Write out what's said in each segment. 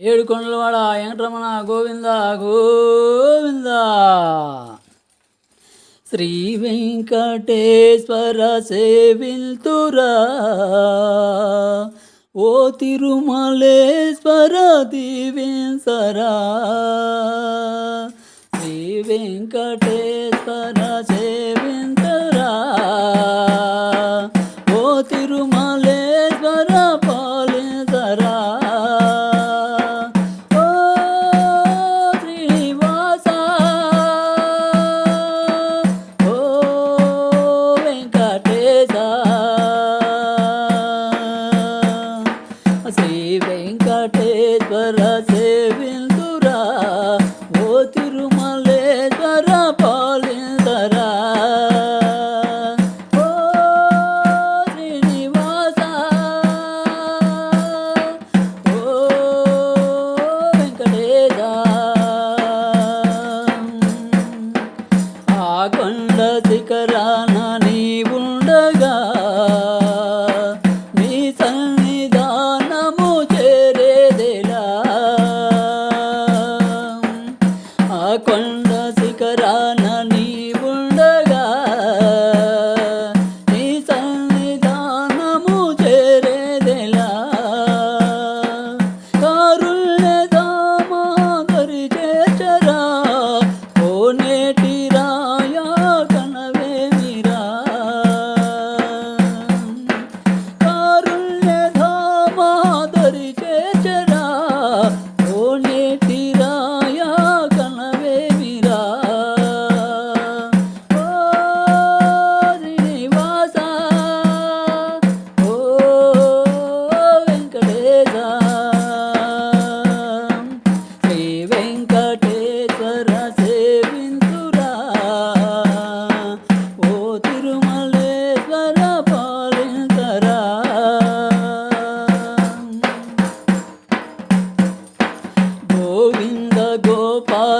ఏడు కొండలవాడ వెంకటరమణ గోవింద గోవింద. శ్రీ వెంకటేశ్వర సేవిల్తురా. ఓ తిరుమలేశ్వర దీవింసరా శ్రీ వెంకటేశ్వర సేవింతరా ఓ Tirumaleswara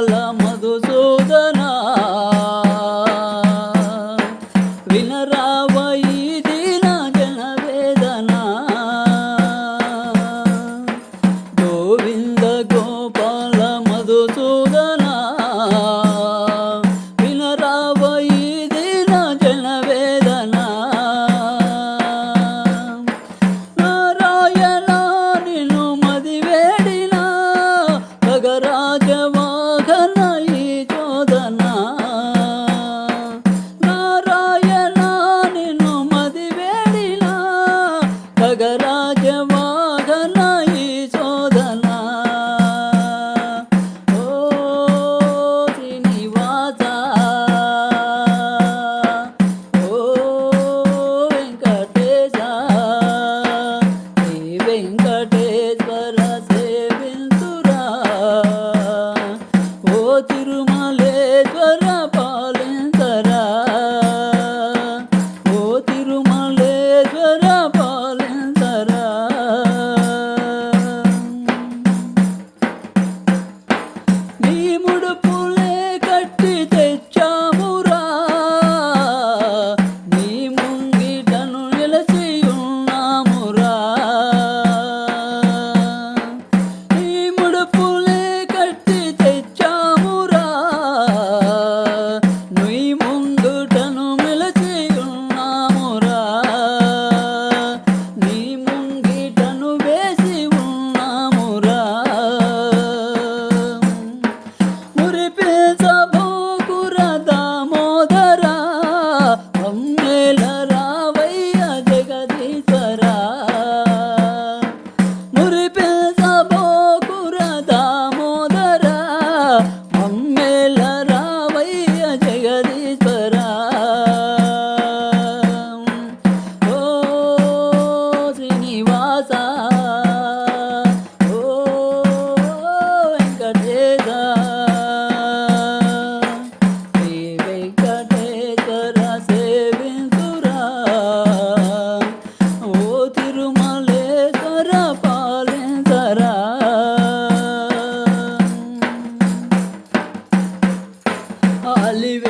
love. భయముడు Phule I live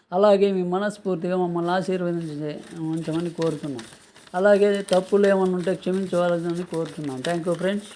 అలాగే మీ మనస్ఫూర్తిగా మమ్మల్ని ఆశీర్వదించే ఉంచమని కోరుతున్నాం. అలాగే తప్పులు ఏమన్నా ఉంటే క్షమించవలసిందని కోరుతున్నాం. Thank you friends